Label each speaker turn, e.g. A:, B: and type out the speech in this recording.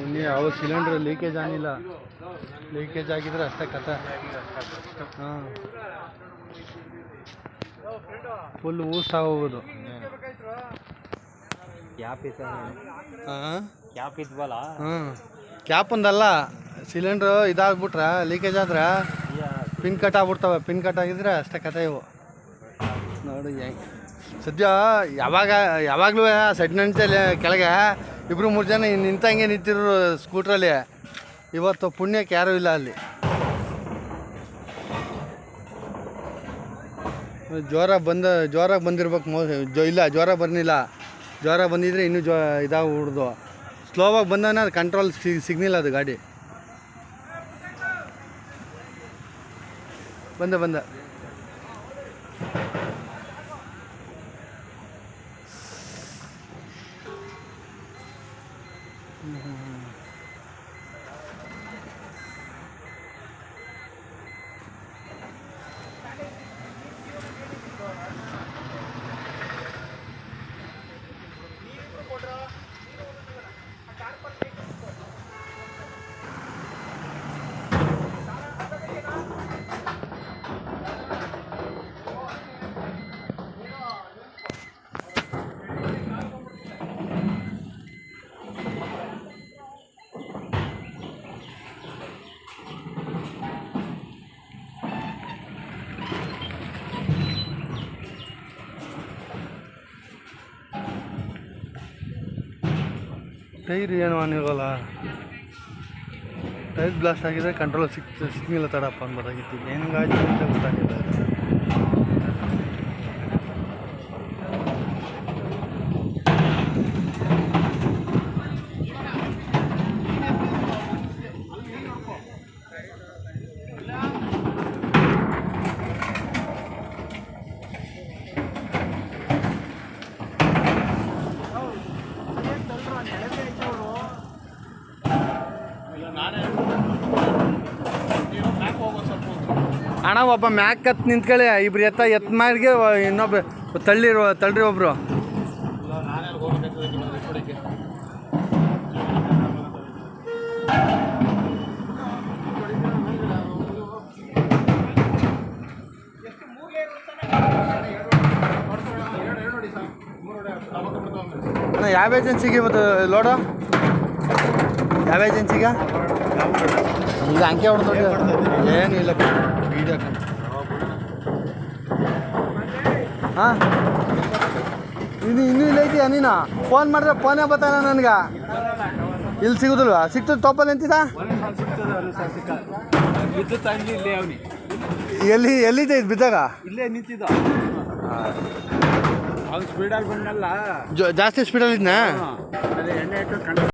A: ಇನ್ನು ಅವು cylinder leakage ಆಗಿಲ್ಲ. ಲೀಕೇಜ್ ಆಗಿದ್ರೆ ಅಷ್ಟೇ ಕಥೆ ಹಾಂ. ಫುಲ್ ಊಸ್ ಹೋಗೋದು.
B: ಕ್ಯಾಪ್ ಇತ್ತು
A: ಹಾಂ
B: ಕ್ಯಾಪ್ ಇದ್ವಲ್ಲ
A: ಹ್ಞೂ ಕ್ಯಾಪ್ ಒಂದಲ್ಲ ಸಿಲಿಂಡ್ರು ಇದಾಗ್ಬಿಟ್ರೆ ಲೀಕೇಜ್ ಆದ್ರೆ ಪಿನ್ ಕಟ್ ಆಗ್ಬಿಡ್ತವೆ. ಪಿನ್ ಕಟ್ ಆಗಿದ್ರೆ ಅಷ್ಟೇ ಕತೆ ಇವು. ನೋಡಿ ಸದ್ಯ ಯಾವಾಗ ಯಾವಾಗಲೂ ಸೆಡ್ ಕೆಳಗೆ ಇಬ್ಬರು ಮೂರು ಜನ ನಿಂತಂಗೆ ನಿಂತಿರೋ ಸ್ಕೂಟ್ರಲ್ಲಿ ಇವತ್ತು ಪುಣ್ಯಕ್ಕೆ ಯಾರೂ ಇಲ್ಲ ಅಲ್ಲಿ. ಜ್ವರ ಬಂದ ಜ್ವರ ಬಂದಿರ್ಬೇಕು ಮೋ ಜೊ ಇಲ್ಲ, ಜ್ವರ ಬರ್ನಿಲ್ಲ ಜ್ವರ ಬಂದಿದ್ರೆ ಇನ್ನೂ ಜ್ವ ಇದಾಗಿ ಹುಡ್ದು ಸ್ಲೋವಾಗಿ ಬಂದಾನೆ ಅದು ಕಂಟ್ರೋಲ್ ಸಿಗ್ನಿಲ್ಲ ಅದು ಗಾಡಿ. ಬಂದ ಬಂದ. ಟೈರ್ ಏನು ಅನಿರೋಲ್ಲ ಟೈರ್ ಬ್ಲಾಸ್ಟ್ ಆಗಿದೆ ಕಂಟ್ರೋಲ್ ಸಿಕ್ ಸಿಗ್ನಿಲ್ಲ ತಡಪ್ಪ ಅನ್ಬೋದಾಗಿತ್ತು ಹೆಂಗಾಯ್ತು ಅಂತ ಗೊತ್ತಾಗಿಲ್ಲ ಅಣ್ಣ ಒಬ್ಬ ಮ್ಯಾಕ್ ಕತ್ ನಿಂತ್ಕೊಳ್ಳಿ ಇಬ್ರು ಎತ್ತ ಎತ್ತ ಮಾರಿಗೆ ಇನ್ನೊಬ್ಬ ತಳ್ಳಿರು ತಳ್ಳಿ ಒಬ್ರು. ಅಣ್ಣ ಯಾವ ಏಜೆನ್ಸಿಗೆ ಮತ್ತು ಲೋಡು ಯಾವ ಏಜೆನ್ಸಿಗ? ಈಗ ಅಂಕೆ ಹೊಡೆದು ಏನಿಲ್ಲ ವೀಡಿಯೋ ಹಾಂ? ಇದು ಇನ್ನೂ ಇಲ್ಲ ಐತಿ ನೀನು? ಫೋನ್ ಮಾಡಿದ್ರೆ ಫೋನೇ ಬರ್ತಾನ ನನಗೆ. ಇಲ್ಲಿ ಸಿಗುದಿಲ್ಲ ಸಿಗ್ತದೆ ತೋಪಲ್ಲಿ
B: ಅವನಿ
A: ಎಲ್ಲಿ ಎಲ್ಲಿದೆ ಇದು ಬಿದ್ದಾಗ?
B: ಇಲ್ಲೇ ನಿಂತಿದ್ದ. ಸ್ಪೀಡಲ್ಲಿ ಬಂದಲ್ಲ
A: ಜಾಸ್ತಿ ಸ್ಪೀಡಲ್ಲಿ ಇದ್ನಾ?